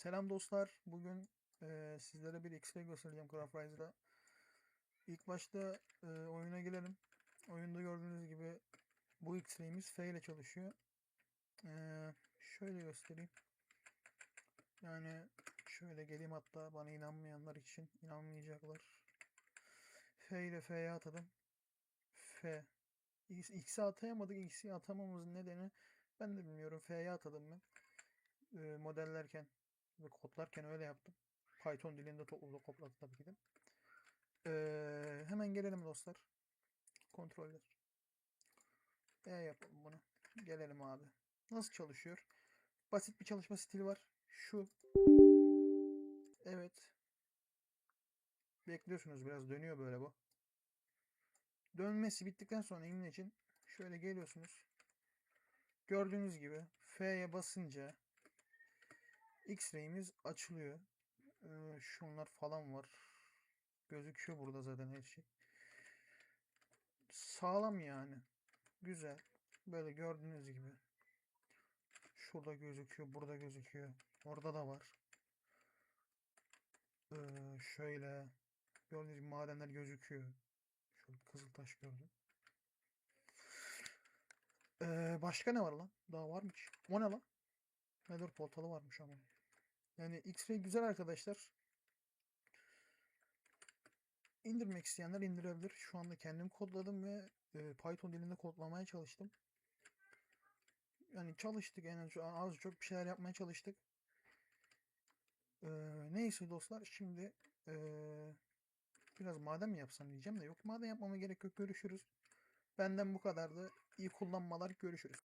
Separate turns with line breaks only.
Selam dostlar. Bugün eee, sizlere bir X-Ray göstereceğim Craft Rise'da. İlk başta eee, oyuna girelim. Oyunda gördüğünüz gibi bu X-Ray'imiz F ile çalışıyor. Eee, şöyle göstereyim. Yani şöyle geleyim hatta bana inanmayanlar için inanmayacaklar. F ile F'ye atadım. F. X- X'e atayamadık. X'e atamamızın nedeni ben de bilmiyorum. F'ye atadım ben. Eee, modellerken ve kodlarken öyle yaptım. Python dilinde topluluğu kodladı tabii ki de. Ee, hemen gelelim dostlar. Kontroller. E yapalım bunu. Gelelim abi. Nasıl çalışıyor? Basit bir çalışma stili var. Şu. Evet. Bekliyorsunuz biraz dönüyor böyle bu. Dönmesi bittikten sonra inme için şöyle geliyorsunuz. Gördüğünüz gibi F'ye basınca X-ray'imiz açılıyor. Ee, şunlar falan var. Gözüküyor burada zaten her şey. Sağlam yani. Güzel. Böyle gördüğünüz gibi. Şurada gözüküyor, burada gözüküyor. Orada da var. Şöyle gördüğünüz gibi madenler gözüküyor. Şöyle kızıl taş gördüm. Ee, başka ne var lan? Daha var mı ki? O ne lan? Nether portalı varmış ama. Yani X-Ray güzel arkadaşlar. İndirmek isteyenler indirebilir. Şu anda kendim kodladım ve e, Python dilinde kodlamaya çalıştım. Yani çalıştık en az, az çok bir şeyler yapmaya çalıştık. Ee, neyse dostlar şimdi e, biraz maden mi yapsam diyeceğim de yok maden yapmama gerek yok görüşürüz. Benden bu kadardı. İyi kullanmalar görüşürüz.